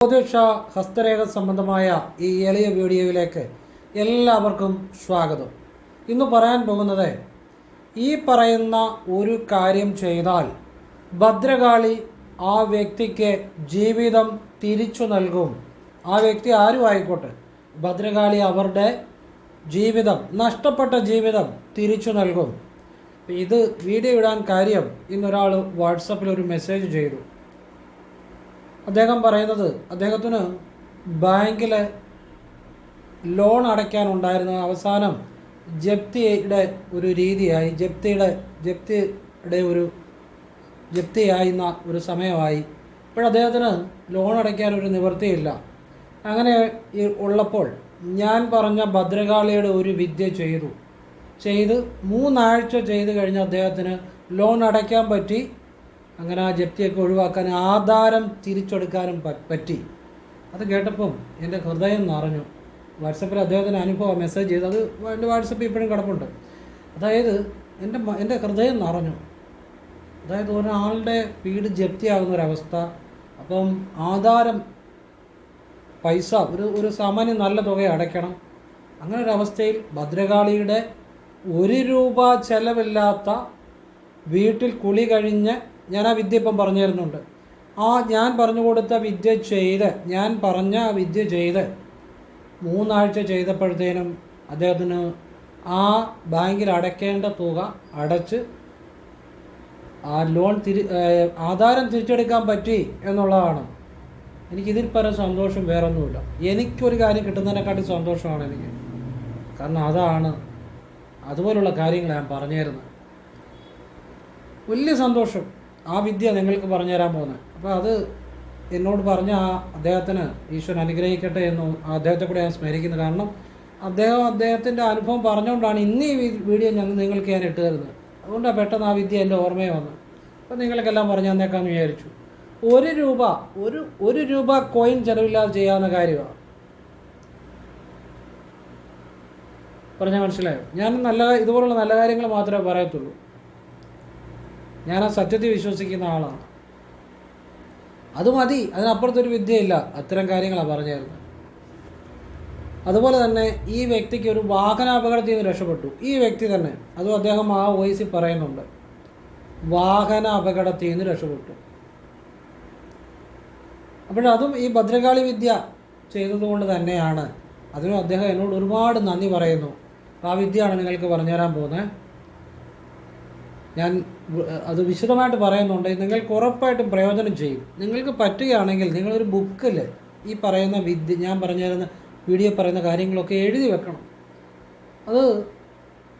ജ്യോതിഷ ഹസ്തരേഖ സംബന്ധമായ ഈ എളിയ വീഡിയോയിലേക്ക് എല്ലാവർക്കും സ്വാഗതം. ഇന്ന് പറയാൻ പോകുന്നത് ഈ പറയുന്ന ഒരു കാര്യം ചെയ്താൽ ഭദ്രകാളി ആ വ്യക്തിക്ക് ജീവിതം തിരിച്ചു നൽകും. ആ വ്യക്തി ആരും ആയിക്കോട്ടെ? ഭദ്രകാളി അവരുടെ ജീവിതം നഷ്ടപ്പെട്ട ജീവിതം തിരിച്ചു നൽകും. ഇത് വീഡിയോ ഇടാൻ കാര്യം ഇന്നൊരാൾ വാട്സപ്പിൽ ഒരു മെസ്സേജ് ചെയ്തു. അദ്ദേഹം പറയുന്നത് അദ്ദേഹത്തിന് ബാങ്കിൽ ലോൺ അടയ്ക്കാനുണ്ടായിരുന്ന അവസാനം ജപ്തിയുടെ ഒരു രീതിയായി ജപ്തിയുടെ ജപ്തിയുടെ ഒരു ജപ്തിയായിരുന്ന ഒരു സമയമായി. ഇപ്പോൾ അദ്ദേഹത്തിന് ലോൺ അടയ്ക്കാൻ ഒരു നിവൃത്തിയില്ല. അങ്ങനെ ഉള്ളപ്പോൾ ഞാൻ പറഞ്ഞ ഭദ്രകാളിയുടെ ഒരു വിദ്യ ചെയ്തു. ചെയ്ത് മൂന്നാഴ്ച ചെയ്ത് കഴിഞ്ഞ് അദ്ദേഹത്തിന് ലോൺ അടയ്ക്കാൻ പറ്റി. അങ്ങനെ ആ ജപ്തിയൊക്കെ ഒഴിവാക്കാൻ ആധാരം തിരിച്ചെടുക്കാനും പറ്റി. അത് കേട്ടപ്പം എന്റെ ഹൃദയം നിറഞ്ഞു. വാട്സപ്പിൽ അദ്ദേഹത്തിന്റെ അനുഭവം മെസ്സേജ് ചെയ്ത്. അത് എന്റെ വാട്സപ്പിൽ ഇപ്പോഴും കിടപ്പുണ്ട്. അതായത് എന്റെ എന്റെ ഹൃദയം നിറഞ്ഞു. അതായത് ഒരാളുടെ വീട് ജപ്തിയാകുന്ന ഒരവസ്ഥ. അപ്പം ആധാരം പൈസ ഒരു ഒരു സാമാന്യം നല്ല തുക അടയ്ക്കണം. അങ്ങനെ ഒരു അവസ്ഥയിൽ ഭദ്രകാളിയുടെ ഒരു രൂപ ചെലവില്ലാത്ത വീട്ടിൽ കുളി കഴിഞ്ഞ് ഞാൻ ആ വിദ്യ ഇപ്പം പറഞ്ഞു തരുന്നുണ്ട് ആ ഞാൻ പറഞ്ഞു കൊടുത്ത വിദ്യ ചെയ്ത് ഞാൻ പറഞ്ഞ ആ വിദ്യ ചെയ്ത് മൂന്നാഴ്ച ചെയ്തപ്പോഴത്തേനും അദ്ദേഹത്തിന് ആ ബാങ്കിൽ അടയ്ക്കേണ്ട തുക അടച്ച് ആ ലോൺ തിരി ആധാരം തിരിച്ചെടുക്കാൻ പറ്റി എന്നുള്ളതാണ്. എനിക്കിതിൽ പരം സന്തോഷം വേറൊന്നുമില്ല. എനിക്കൊരു കാര്യം കിട്ടുന്നതിനെക്കാട്ടി സന്തോഷമാണ് എനിക്ക്. കാരണം അതാണ് അതുപോലുള്ള കാര്യങ്ങൾ ഞാൻ പറഞ്ഞു തരുന്നത് വലിയ സന്തോഷം. ആ വിദ്യ നിങ്ങൾക്ക് പറഞ്ഞു തരാൻ പോകുന്നത്. അപ്പോൾ അത് എന്നോട് പറഞ്ഞ ആ അദ്ദേഹത്തിന് ഈശ്വരൻ അനുഗ്രഹിക്കട്ടെ എന്ന് അദ്ദേഹത്തെ കൂടെ ഞാൻ സ്മരിക്കുന്നു കാരണം അദ്ദേഹം അദ്ദേഹത്തിന്റെ അനുഭവം പറഞ്ഞുകൊണ്ടാണ് ഇന്ന് ഈ വീഡിയോ ഞങ്ങൾ നിങ്ങൾക്ക് ഞാൻ ഇട്ട് തരുന്നത്. അതുകൊണ്ടാണ് പെട്ടെന്ന് ആ വിദ്യ എന്റെ ഓർമ്മയെ വന്നു അപ്പോൾ നിങ്ങൾക്കെല്ലാം പറഞ്ഞു തന്നേക്കാമെന്ന് വിചാരിച്ചു. ഒരു രൂപ ഒരു ഒരു രൂപ കോയിൻ ചിലവില്ലാതെ ചെയ്യാവുന്ന കാര്യമാണ് പറഞ്ഞാൽ മനസ്സിലായോ? ഞാൻ നല്ല ഇതുപോലുള്ള നല്ല കാര്യങ്ങൾ മാത്രമേ പറയത്തുള്ളൂ. ഞാൻ ആ സത്യത്തിൽ വിശ്വസിക്കുന്ന ആളാണ്. അത് മതി. അതിനപ്പുറത്തൊരു വിദ്യയില്ല. അത്തരം കാര്യങ്ങളാണ് പറഞ്ഞായിരുന്നു അതുപോലെ തന്നെ ഈ വ്യക്തിക്ക് ഒരു വാഹനാപകടത്തിൽ നിന്ന് രക്ഷപ്പെട്ടു. ഈ വ്യക്തി തന്നെ അതും അദ്ദേഹം ആ വോയിസിൽ പറയുന്നുണ്ട് വാഹന അപകടത്തിൽ നിന്ന് രക്ഷപ്പെട്ടു. അപ്പോഴതും ഈ ഭദ്രകാളി വിദ്യ ചെയ്തതുകൊണ്ട് തന്നെയാണ്. അതിനും അദ്ദേഹം എന്നോട് ഒരുപാട് നന്ദി പറയുന്നു. ആ വിദ്യയാണ് നിങ്ങൾക്ക് പറഞ്ഞുതരാൻ പോകുന്നത്. ഞാൻ അത് വിശദമായിട്ട് പറയുന്നുണ്ട്. നിങ്ങൾക്ക് ഉറപ്പായിട്ടും പ്രയോജനം ചെയ്യും. നിങ്ങൾക്ക് പറ്റുകയാണെങ്കിൽ നിങ്ങളൊരു ബുക്കിൽ ഈ പറയുന്ന വിദ്യ ഞാൻ പറഞ്ഞിരുന്ന വീഡിയോ പറയുന്ന കാര്യങ്ങളൊക്കെ എഴുതി വെക്കണം. അത്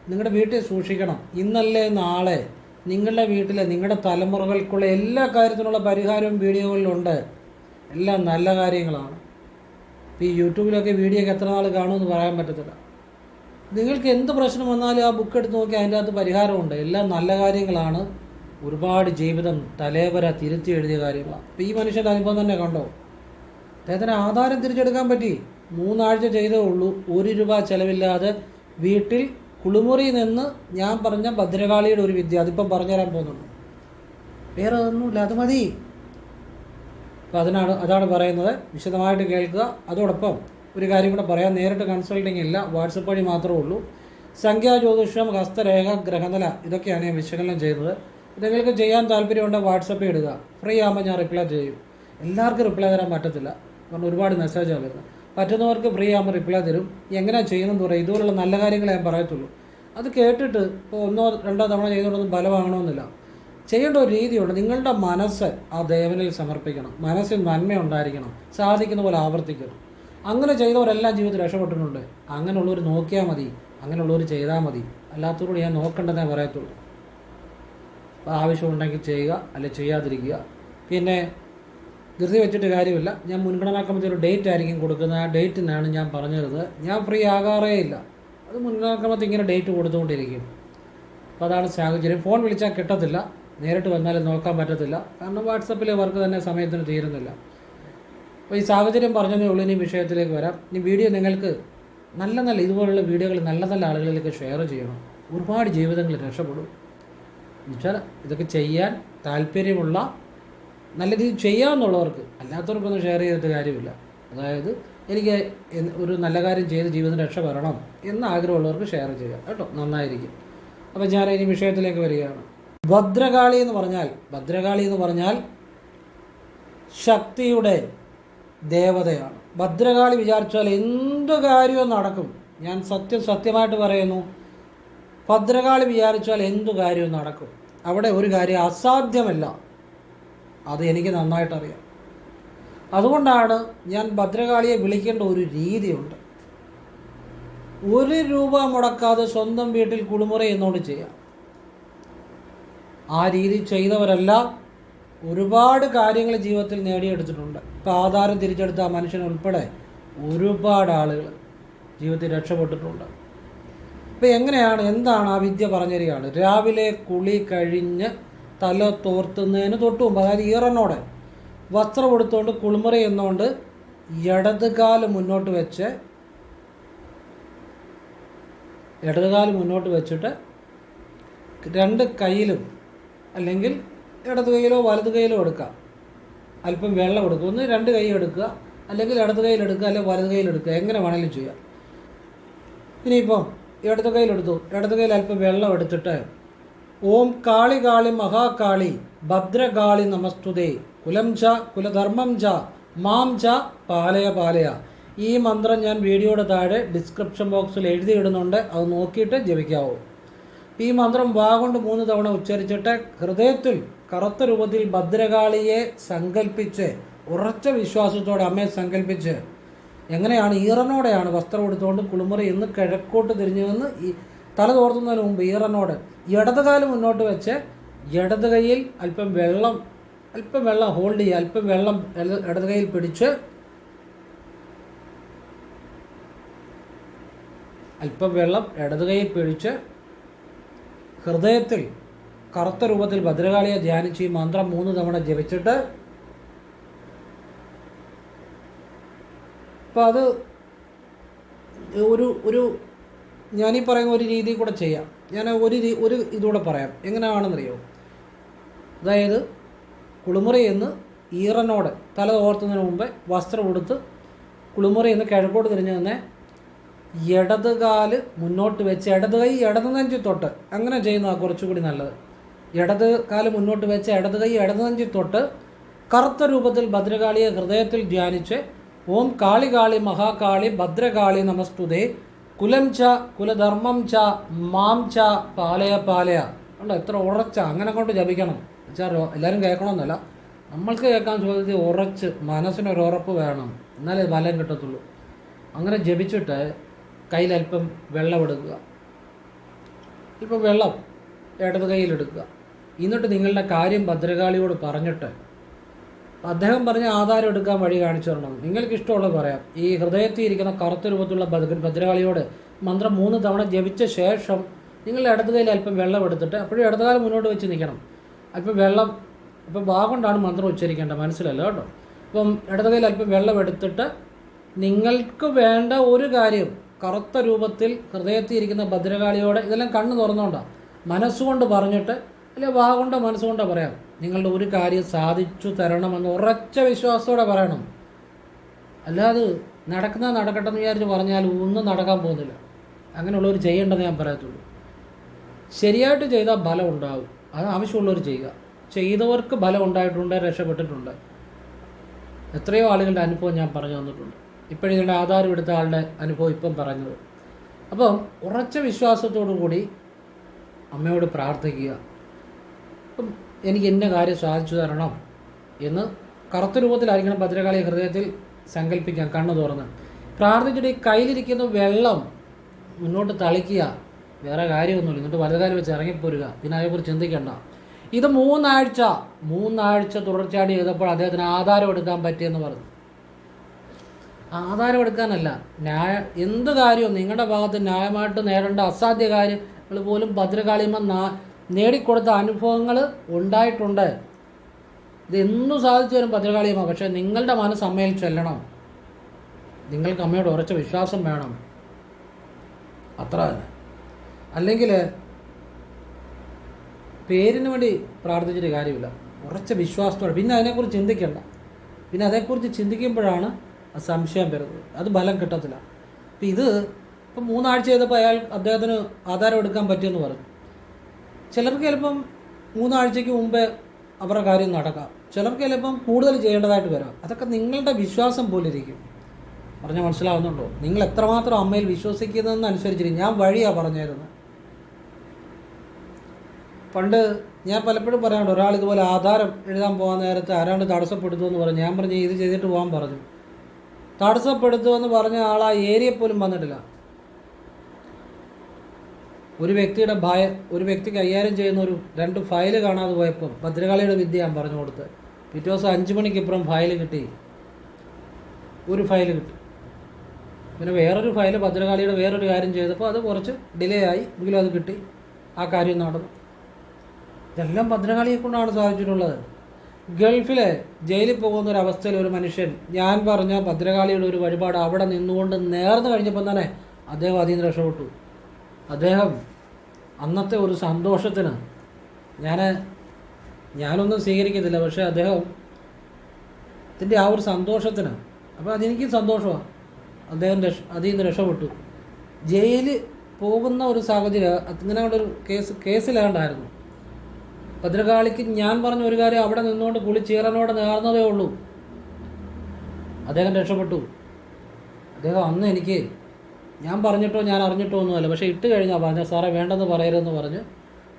നിങ്ങളുടെ വീട്ടിൽ സൂക്ഷിക്കണം. ഇന്നല്ലേ നാളെ നിങ്ങളുടെ വീട്ടിലെ നിങ്ങളുടെ തലമുറകൾക്കുള്ള എല്ലാ കാര്യത്തിനുള്ള പരിഹാരവും വീഡിയോകളിലുണ്ട്. എല്ലാം നല്ല കാര്യങ്ങളാണ്. ഈ യൂട്യൂബിലൊക്കെ വീഡിയോ എത്ര നാൾ കാണുമെന്ന് പറയാൻ പറ്റത്തില്ല. നിങ്ങൾക്ക് എന്ത് പ്രശ്നം വന്നാലും ആ ബുക്ക് എടുത്ത് നോക്കി അതിന്റെ അകത്ത് പരിഹാരമുണ്ട്. എല്ലാം നല്ല കാര്യങ്ങളാണ്. ഒരുപാട് ജീവിതം തലേവര തിരുത്തി എഴുതിയ കാര്യങ്ങളാണ്. അപ്പോൾ ഈ മനുഷ്യന്റെ അനുഭവം തന്നെ കണ്ടോ? അദ്ദേഹത്തിന് ആധാരം തിരിച്ചെടുക്കാൻ പറ്റി. മൂന്നാഴ്ച ചെയ്തേ ഉള്ളൂ. ഒരു രൂപ ചിലവില്ലാതെ വീട്ടിൽ കുളിമുറിയിൽ നിന്ന് ഞാൻ പറഞ്ഞ ഭദ്രകാളിയുടെ ഒരു വിദ്യ. അതിപ്പം പറഞ്ഞുതരാൻ പോകുന്നുണ്ട്. വേറെ ഒന്നുമില്ല. അത് മതി. അപ്പോൾ അതിനാണ് അതാണ് പറയുന്നത്. വിശദമായിട്ട് കേൾക്കുക. അതോടൊപ്പം ഒരു കാര്യം കൂടെ പറയാം. നേരിട്ട് കൺസൾട്ടിങ് ഇല്ല വാട്സപ്പ് വഴി മാത്രമേ ഉള്ളൂ. സംഖ്യാ ജ്യോതിഷം ഹസ്തരേഖ ഗ്രഹനില ഇതൊക്കെയാണ് ഞാൻ വിശകലനം ചെയ്തത്. നിങ്ങൾക്ക് ചെയ്യാൻ താല്പര്യമുണ്ട് വാട്സപ്പിൽ ഇടുക. ഫ്രീ ആകുമ്പോൾ ഞാൻ റിപ്ലൈ ചെയ്യും. എല്ലാവർക്കും റിപ്ലൈ തരാൻ പറ്റത്തില്ല. കാരണം ഒരുപാട് മെസ്സേജാണ് വരുന്നത്. പറ്റുന്നവർക്ക് ഫ്രീ ആകുമ്പോൾ റിപ്ലൈ തരും. എങ്ങനെയാണ് ചെയ്യുന്നതെന്ന് പറയാം. ഇതുപോലുള്ള നല്ല കാര്യങ്ങളെ ഞാൻ പറയത്തുള്ളൂ. അത് കേട്ടിട്ട് ഇപ്പോൾ ഒന്നോ രണ്ടോ തവണ ചെയ്തുകൊണ്ടൊന്നും ബലമാകണമെന്നില്ല ചെയ്യേണ്ട ഒരു രീതിയുണ്ട്. നിങ്ങളുടെ മനസ്സ് ആ ദേവനിൽ സമർപ്പിക്കണം. മനസ്സിൽ നന്മ ഉണ്ടായിരിക്കണം. സാധിക്കുന്ന പോലെ ആവർത്തിക്കണം. അങ്ങനെ ചെയ്തവരെല്ലാം ജീവിതത്തിൽ രക്ഷപ്പെട്ടിട്ടുണ്ട്. അങ്ങനെയുള്ളവർ നോക്കിയാൽ മതി. അങ്ങനെയുള്ളവർ ചെയ്താൽ മതി. അല്ലാത്തവരോട് ഞാൻ നോക്കണ്ടെന്നേ പറയത്തുള്ളൂ. അപ്പോൾ ആവശ്യമുണ്ടെങ്കിൽ ചെയ്യുക അല്ലെ ചെയ്യാതിരിക്കുക. പിന്നെ ധൃതി വെച്ചിട്ട് കാര്യമില്ല. ഞാൻ മുൻഗണനാക്രമത്തിൽ ഒരു ഡേറ്റ് ആയിരിക്കും കൊടുക്കുന്നത്. ആ ഡേറ്റിനാണ് ഞാൻ പറഞ്ഞിരുന്നത് ഞാൻ ഫ്രീ ആകാറേ ഇല്ല. അത് മുൻഗണനാക്രമത്തിൽ ഇങ്ങനെ ഡേറ്റ് കൊടുത്തുകൊണ്ടിരിക്കും. അപ്പോൾ അതാണ് സാഹചര്യം. ഫോൺ വിളിച്ചാൽ കിട്ടത്തില്ല. നേരിട്ട് വന്നാലും നോക്കാൻ പറ്റത്തില്ല. കാരണം വാട്സപ്പിലെ വർക്ക് തന്നെ സമയത്തിന് തീരുന്നില്ല. അപ്പോൾ ഈ സാഹചര്യം പറഞ്ഞതേ ഉള്ളൂ ഇനി വിഷയത്തിലേക്ക് വരാം. ഈ വീഡിയോ നിങ്ങൾക്ക് നല്ല നല്ല ഇതുപോലുള്ള വീഡിയോകൾ നല്ല നല്ല ആളുകളിലേക്ക് ഷെയർ ചെയ്യണം. ഒരുപാട് ജീവിതങ്ങൾ രക്ഷപ്പെടും. എന്നുവെച്ചാൽ ഇതൊക്കെ ചെയ്യാൻ താല്പര്യമുള്ള നല്ല രീതിയിൽ ചെയ്യാമെന്നുള്ളവർക്ക് അല്ലാത്തവർക്കൊന്നും ഷെയർ ചെയ്തിട്ട് കാര്യമില്ല. അതായത് എനിക്ക് ഒരു നല്ല കാര്യം ചെയ്ത് ജീവിതം രക്ഷപ്പെടണം എന്ന ആഗ്രഹമുള്ളവർക്ക് ഷെയർ ചെയ്യുക. കേട്ടോ നന്നായിരിക്കും. അപ്പോൾ ഞാൻ ഇനി വിഷയത്തിലേക്ക് വരികയാണ്. ഭദ്രകാളി എന്ന് പറഞ്ഞാൽ ഭദ്രകാളി എന്ന് പറഞ്ഞാൽ ശക്തിയുടെ ദേവതയാണ്. ഭദ്രകാളി വിചാരിച്ചാൽ എന്ത് കാര്യവും നടക്കും. ഞാൻ സത്യം സത്യമായിട്ട് പറയുന്നു. ഭദ്രകാളി വിചാരിച്ചാൽ എന്തു കാര്യവും നടക്കും. അവിടെ ഒരു കാര്യം അസാധ്യമല്ല. അത് എനിക്ക് നന്നായിട്ടറിയാം. അതുകൊണ്ടാണ് ഞാൻ ഭദ്രകാളിയെ വിളിക്കേണ്ട ഒരു രീതിയുണ്ട്. ഒരു രൂപ മുടക്കാതെ സ്വന്തം വീട്ടിൽ കുളിമുറ എന്നോട് ചെയ്യാം. ആ രീതി ചെയ്തവരല്ല. ഒരുപാട് കാര്യങ്ങൾ ജീവിതത്തിൽ നേടിയെടുത്തിട്ടുണ്ട്. ആധാരം തിരിച്ചെടുത്ത ആ മനുഷ്യൻ ഉൾപ്പെടെ ഒരുപാട് ആളുകൾ ജീവിതത്തിൽ രക്ഷപ്പെട്ടിട്ടുണ്ട്. അപ്പോൾ എങ്ങനെയാണ് എന്താണ് ആ വിദ്യ പറഞ്ഞിരിക്കുകയാണ് രാവിലെ കുളി കഴിഞ്ഞ് തല തോർത്തുന്നതിന് തൊട്ട് മുമ്പ് അതായത് ഈറനോടെ വസ്ത്രം എടുത്തുകൊണ്ട് കുളിമുറി എന്നുകൊണ്ട് ഇടതുകാൽ മുന്നോട്ട് വെച്ച് ഇടതുകാൽ മുന്നോട്ട് വെച്ചിട്ട് രണ്ട് കയ്യിലും അല്ലെങ്കിൽ ഇടത് കൈയിലോ വലത് കൈയിലോ എടുക്കാം. അല്പം വെള്ളം എടുക്കുക. ഒന്ന് രണ്ട് കൈ എടുക്കുക. അല്ലെങ്കിൽ ഇടത് കൈയിൽ എടുക്കുക അല്ലെങ്കിൽ വലത് കൈയിൽ എടുക്കുക. എങ്ങനെ വേണമെങ്കിലും ചെയ്യാം. ഇനിയിപ്പോൾ ഇടത് കയ്യിലെടുത്തു ഇടത് കയ്യിൽ അല്പം വെള്ളം എടുത്തിട്ട് ഓം കാളി കാളി മഹാകാളി ഭദ്രകാളി നമസ്തുതേ. കുലം ച കുലധർമ്മം ച മാം ച പാലയ പാലയ. ഈ മന്ത്രം ഞാൻ വീഡിയോയുടെ താഴെ ഡിസ്ക്രിപ്ഷൻ ബോക്സിൽ എഴുതിയിടുന്നുണ്ട്. അത് നോക്കിയിട്ട് ജപിക്കാവൂ. ഈ മന്ത്രം വാ കൊണ്ട് മൂന്ന് തവണ ഉച്ചരിച്ചിട്ട് ഹൃദയത്തിൽ കറുത്ത രൂപത്തിൽ ഭദ്രകാളിയെ സങ്കല്പിച്ച് ഉറച്ച വിശ്വാസത്തോടെ അമ്മയെ സങ്കല്പിച്ച് എങ്ങനെയാണ് ഈറനോടെയാണ് വസ്ത്രം എടുത്തുകൊണ്ട് കുളിമുറി ഇന്ന് കിഴക്കോട്ട് തിരിഞ്ഞു വന്ന് ഈ തല തോർത്തുന്നതിന് മുമ്പ് ഈറനോട് ഇടത് കാൽ മുന്നോട്ട് വെച്ച് ഇടത് കൈയിൽ അല്പം വെള്ളം അല്പം വെള്ളം ഹോൾഡ് ചെയ്യുക അല്പം വെള്ളം ഇടത് കൈയിൽ പിടിച്ച് അല്പം വെള്ളം ഇടത് കൈയിൽ പിടിച്ച് ഹൃദയത്തിൽ കറുത്ത രൂപത്തിൽ ഭദ്രകാളിയെ ധ്യാനിച്ച് ഈ മന്ത്രം മൂന്ന് തവണ ജപിച്ചിട്ട് അപ്പൊ അത് ഒരു ഒരു ഞാനീ പറയുന്ന ഒരു രീതി കൂടെ ചെയ്യാം. ഞാൻ ഒരു ഒരു ഇതുകൂടെ പറയാം. എങ്ങനെയാണെന്നറിയോ? അതായത് കുളിമുറി എന്ന് ഈറനോട് തല ഓർത്തുന്നതിന് മുമ്പ് വസ്ത്രം ഉടുത്ത് കുളിമുറി എന്ന് കിഴക്കോട്ട് തിരിഞ്ഞു തന്നെ ഇടത് കാൽ മുന്നോട്ട് വെച്ച് ഇടത് കൈ ഇടത് നെഞ്ചി തൊട്ട്. അങ്ങനെ ചെയ്യുന്നതാണ് കുറച്ചുകൂടി നല്ലത്. ഇടത് കാൽ മുന്നോട്ട് വെച്ച് ഇടത് കൈ ഇടത് നെഞ്ചി തൊട്ട് കറുത്ത രൂപത്തിൽ ഭദ്രകാളിയെ ഹൃദയത്തിൽ ധ്യാനിച്ച് ഓം കാളി കാളി മഹാകാളി ഭദ്രകാളി നമസ്തുതേ. കുലം ച കുലധർമ്മം ച മാം ച പാലയ പാലയ. ഉണ്ടോ എത്ര ഉറച്ച അങ്ങനെ കൊണ്ട് ജപിക്കണം. വെച്ചാൽ എല്ലാവരും കേൾക്കണമെന്നല്ല. നമ്മൾക്ക് കേൾക്കാൻ ചോദിച്ചത് ഉറച്ച് മനസ്സിനൊരു ഉറപ്പ് വേണം. എന്നാലേ ബലം കിട്ടത്തുള്ളൂ. അങ്ങനെ ജപിച്ചിട്ട് കയ്യിലല്പം വെള്ളം എടുക്കുക. ഇപ്പം വെള്ളം ഇടത് കയ്യിലെടുക്കുക എന്നിട്ട് നിങ്ങളുടെ കാര്യം ഭദ്രകാളിയോട് പറഞ്ഞിട്ട് അദ്ദേഹം പറഞ്ഞ ആധാരം എടുക്കാൻ വഴി കാണിച്ചു തരണം. നിങ്ങൾക്ക് ഇഷ്ടമുള്ളത് പറയാം. ഈ ഹൃദയത്തിൽ ഇരിക്കുന്ന കറുത്ത രൂപത്തിലുള്ള ഭദ്ര ഭദ്രകാളിയോട് മന്ത്രം മൂന്ന് തവണ ജപിച്ച ശേഷം നിങ്ങളുടെ ഇടത് കയ്യിൽ അല്പം വെള്ളം എടുത്തിട്ട് അപ്പോഴും ഇടതുകാലം മുന്നോട്ട് വെച്ച് നിൽക്കണം. അല്പം വെള്ളം ഇപ്പം വാ കൊണ്ടാണ് മന്ത്രം ഉച്ചരിക്കേണ്ടത്. മനസ്സിലല്ലോ കേട്ടോ? ഇപ്പം ഇടത് കയ്യിൽ അല്പം വെള്ളം എടുത്തിട്ട് നിങ്ങൾക്ക് വേണ്ട ഒരു കാര്യം കറുത്ത രൂപത്തിൽ ഹൃദയത്തിൽ ഇരിക്കുന്ന ഭദ്രകാളിയോട് ഇതെല്ലാം കണ്ണ് തുറന്നുകൊണ്ടാണ് മനസ്സുകൊണ്ട് പറഞ്ഞിട്ട് അല്ലെ വാ കൊണ്ടോ മനസ്സുകൊണ്ടോ പറയാം. നിങ്ങളുടെ ഒരു കാര്യം സാധിച്ചു തരണമെന്ന് ഉറച്ച വിശ്വാസത്തോടെ പറയണം. അല്ലാതെ നടക്കുന്ന നടക്കട്ടെ എന്ന് വിചാരിച്ച് പറഞ്ഞാൽ ഒന്നും നടക്കാൻ പോകുന്നില്ല. അങ്ങനെയുള്ളവർ ചെയ്യേണ്ടെന്ന് ഞാൻ പറയത്തുള്ളൂ. ശരിയായിട്ട് ചെയ്താൽ ഫലം ഉണ്ടാവും. അത് ആവശ്യമുള്ളവർ ചെയ്യുക. ചെയ്തവർക്ക് ഫലം ഉണ്ടായിട്ടുണ്ട് രക്ഷപ്പെട്ടിട്ടുണ്ട്. എത്രയോ ആളുകളുടെ അനുഭവം ഞാൻ പറഞ്ഞു തന്നിട്ടുണ്ട്. ഇപ്പോഴും ഇതിന്റെ ആധാരം എടുത്ത ആളുടെ അനുഭവം ഇപ്പം പറഞ്ഞത്. അപ്പം ഉറച്ച വിശ്വാസത്തോടു കൂടി അമ്മയോട് പ്രാർത്ഥിക്കുക. അപ്പം എനിക്ക് ഇന്ന കാര്യം സാധിച്ചു തരണം എന്ന് കറുത്ത രൂപത്തിലായിരിക്കണം ഭദ്രകാളി ഹൃദയത്തിൽ സങ്കല്പിക്കാം കണ്ണു തുറന്ന്. പ്രാർത്ഥിച്ചിട്ട് ഈ കയ്യിലിരിക്കുന്ന വെള്ളം മുന്നോട്ട് തളിക്കുക. വേറെ കാര്യമൊന്നുമില്ല. എന്നിട്ട് വലതുകാലം വെച്ച് ഇറങ്ങിപ്പോരുക. പിന്നെ അതേക്കുറിച്ച് ചിന്തിക്കേണ്ട. ഇത് മൂന്നാഴ്ച മൂന്നാഴ്ച തുടർച്ചയായിട്ട് ചെയ്തപ്പോൾ അദ്ദേഹത്തിന് ആധാരം എടുക്കാൻ പറ്റിയെന്ന് പറഞ്ഞു. ആധാരം എടുക്കാനല്ല ന്യായ എന്ത് കാര്യവും നിങ്ങളുടെ ഭാഗത്ത് ന്യായമായിട്ട് നേടേണ്ട അസാധ്യ കാര്യങ്ങൾ പോലും ഭദ്രകാളിയമ്മ നേടിക്കൊടുത്ത അനുഭവങ്ങൾ ഉണ്ടായിട്ടുണ്ട്. ഇതെന്നും സാധിച്ചു വരും ഭദ്രകാളിയമ്മ. പക്ഷേ നിങ്ങളുടെ മനസ്സ് അമ്മയിൽ ചെല്ലണം. നിങ്ങൾക്ക് അമ്മയോട് ഉറച്ച വിശ്വാസം വേണം. അത്ര അല്ലെങ്കിൽ പേരിന് വേണ്ടി പ്രാർത്ഥിച്ചിട്ട് കാര്യമില്ല. ഉറച്ച വിശ്വാസത്തോടെ. പിന്നെ അതിനെക്കുറിച്ച് ചിന്തിക്കണ്ട. പിന്നെ അതേക്കുറിച്ച് ചിന്തിക്കുമ്പോഴാണ് സംശയം വരുന്നത്. അത് ബലം കിട്ടത്തില്ല. അപ്പം ഇത് ഇപ്പം മൂന്നാഴ്ച ചെയ്തപ്പോൾ അയാൾ അദ്ദേഹത്തിന് ആധാരം എടുക്കാൻ പറ്റിയെന്ന് പറഞ്ഞു. ചിലർക്ക് ചിലപ്പം മൂന്നാഴ്ചയ്ക്ക് മുമ്പേ അവരുടെ കാര്യം നടക്കാം. ചിലർക്ക് ചിലപ്പം കൂടുതൽ ചെയ്യേണ്ടതായിട്ട് വരാം. അതൊക്കെ നിങ്ങളുടെ വിശ്വാസം പോലെ ഇരിക്കും. പറഞ്ഞാൽ മനസ്സിലാവുന്നുണ്ടോ? നിങ്ങൾ എത്രമാത്രം അമ്മയിൽ വിശ്വസിക്കുന്നതെന്ന് അനുസരിച്ചിരിക്കും. ഞാൻ വഴിയാണ് പറഞ്ഞിരുന്നത്. പണ്ട് ഞാൻ പലപ്പോഴും പറയാറുണ്ട് ഒരാൾ ഇതുപോലെ ആധാരം എഴുതാൻ പോകാൻ നേരത്തെ ആരാണ്ട് തടസ്സപ്പെടുത്തുമെന്ന് പറഞ്ഞു. ഞാൻ പറഞ്ഞു ഇത് ചെയ്തിട്ട് പോകാൻ പറഞ്ഞു. തടസ്സപ്പെടുത്തുമെന്ന് പറഞ്ഞ ആൾ ആ ഏരിയ പോലും വന്നിട്ടില്ല. ഒരു വ്യക്തിയുടെ ഭയ ഒരു വ്യക്തി കൈകാര്യം ചെയ്യുന്ന ഒരു രണ്ട് ഫയൽ കാണാതെ പോയപ്പോൾ ഭദ്രകാളിയുടെ വിദ്യ ഞാൻ പറഞ്ഞു കൊടുത്ത്. പിറ്റേ ദിവസം അഞ്ച് മണിക്കിപ്പുറം ഫയൽ കിട്ടി. ഒരു ഫയൽ കിട്ടി. പിന്നെ വേറൊരു ഫയൽ ഭദ്രകാളിയുടെ വേറൊരു കാര്യം ചെയ്തപ്പോൾ അത് കുറച്ച് ഡിലേ ആയി. എങ്കിലും അത് കിട്ടി. ആ കാര്യം നടന്നു. ഇതെല്ലാം ഭദ്രകാളിയെ കൊണ്ടാണ് സാധിച്ചിട്ടുള്ളത്. ഗൾഫിലെ ജയിലിൽ പോകുന്ന ഒരു അവസ്ഥയിൽ ഒരു മനുഷ്യൻ ഞാൻ പറഞ്ഞ ഭദ്രകാളിയുടെ ഒരു വഴിപാട് അവിടെ നിന്നുകൊണ്ട് നേർന്നു കഴിഞ്ഞപ്പോൾ തന്നെ അദ്ദേഹം അതിൽ നിന്ന് രക്ഷപ്പെട്ടു. അദ്ദേഹം അന്നത്തെ ഒരു സന്തോഷത്തിന് ഞാൻ ഞാനൊന്നും സ്വീകരിക്കത്തില്ല പക്ഷേ അദ്ദേഹം ഇതിന്റെ ആ ഒരു സന്തോഷത്തിന് അപ്പോൾ അതെനിക്ക് സന്തോഷമാണ് അദ്ദേഹം രക്ഷ അതിൽ നിന്ന് രക്ഷപ്പെട്ടു. ജയിലിൽ പോകുന്ന ഒരു സാഹചര്യം ഇങ്ങനെ ഒരു കേസ് കേസിലാണ്ടായിരുന്നു. ഭദ്രകാളിക്ക് ഞാൻ പറഞ്ഞ ഒരു കാര്യം അവിടെ നിന്നുകൊണ്ട് പുളിച്ചീറനോട് നേർന്നതേ ഉള്ളൂ. അദ്ദേഹം രക്ഷപ്പെട്ടു. അദ്ദേഹം അന്ന് എനിക്ക് ഞാൻ പറഞ്ഞിട്ടോ ഞാൻ അറിഞ്ഞിട്ടോ ഒന്നുമല്ല. പക്ഷേ ഇട്ട് കഴിഞ്ഞാൽ പറഞ്ഞ സാറേ വേണ്ടെന്ന് പറയരുതെന്ന് പറഞ്ഞ്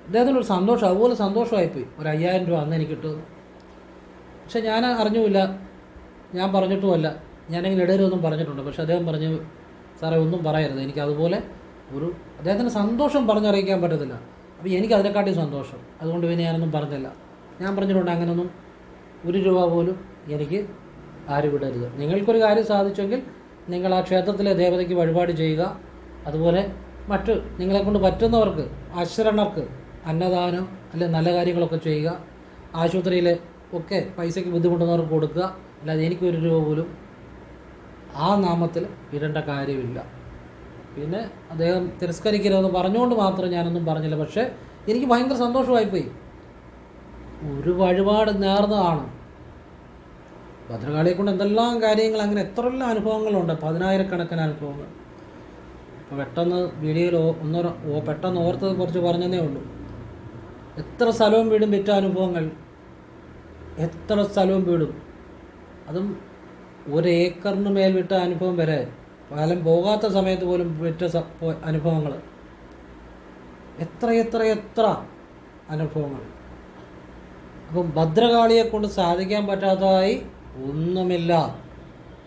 അദ്ദേഹത്തിനൊരു സന്തോഷം അതുപോലെ സന്തോഷമായിപ്പോയി. ഒരു അയ്യായിരം രൂപ അന്ന് എനിക്ക് കിട്ടുമെന്ന്. പക്ഷേ ഞാൻ അറിഞ്ഞുമില്ല. ഞാൻ പറഞ്ഞിട്ടുമല്ല. ഞാനിങ്ങനെ ഇടരുമൊന്നും പറഞ്ഞിട്ടുണ്ട്. പക്ഷേ അദ്ദേഹം പറഞ്ഞു സാറേ ഒന്നും പറയരുത്. എനിക്ക് അതുപോലെ ഒരു അദ്ദേഹത്തിന് സന്തോഷം പറഞ്ഞറിയിക്കാൻ പറ്റത്തില്ല. അപ്പോൾ എനിക്ക് അതിനെക്കാട്ടി സന്തോഷം. അതുകൊണ്ട് പിന്നെ ഞാനൊന്നും പറഞ്ഞില്ല. ഞാൻ പറഞ്ഞിട്ടുണ്ട് അങ്ങനൊന്നും ഒരു രൂപ പോലും എനിക്ക് ആരും വിടരുത് നിങ്ങൾക്കൊരു കാര്യം സാധിച്ചെങ്കിൽ നിങ്ങൾ ആ ക്ഷേത്രത്തിലെ ദേവതയ്ക്ക് വഴിപാട് ചെയ്യുക. അതുപോലെ മറ്റ് നിങ്ങളെക്കൊണ്ട് പറ്റുന്നവർക്ക് അശ്രണർക്ക് അന്നദാനം അല്ലെങ്കിൽ നല്ല കാര്യങ്ങളൊക്കെ ചെയ്യുക. ആശുപത്രിയിൽ ഒക്കെ പൈസയ്ക്ക് ബുദ്ധിമുട്ടുന്നവർക്ക് കൊടുക്കുക. അല്ലാതെ എനിക്കൊരു രൂപ പോലും ആ നാമത്തിൽ ഇടേണ്ട കാര്യമില്ല. പിന്നെ അദ്ദേഹം തിരസ്കരിക്കരുതെന്ന് പറഞ്ഞുകൊണ്ട് മാത്രം ഞാനൊന്നും പറഞ്ഞില്ല. പക്ഷേ എനിക്ക് ഭയങ്കര സന്തോഷമായിപ്പോയി. ഒരു വഴിപാട് നേർന്നതാണ്. ഭദ്രകാളിയെ കൊണ്ട് എന്തെല്ലാം കാര്യങ്ങൾ അങ്ങനെ എത്രയെല്ലാം അനുഭവങ്ങളുണ്ട് പതിനായിരക്കണക്കിന് അനുഭവങ്ങൾ. അപ്പോൾ പെട്ടെന്ന് വീഡിയോയിൽ ഒന്നോ പെട്ടെന്ന് ഓർത്തത് കുറച്ച് പറഞ്ഞതേ ഉള്ളൂ. എത്ര സ്ഥലവും വീടും വിറ്റ അനുഭവങ്ങൾ എത്ര സ്ഥലവും വീടും. അതും ഒരു ഏക്കറിന് മേൽ വിട്ട അനുഭവം വരെ ഫലം പോകാത്ത സമയത്ത് പോലും വിറ്റ അനുഭവങ്ങൾ. എത്ര എത്ര എത്ര അനുഭവങ്ങൾ. അപ്പം ഭദ്രകാളിയെ കൊണ്ട് സാധിക്കാൻ പറ്റാത്തതായി ഒന്നുമില്ല.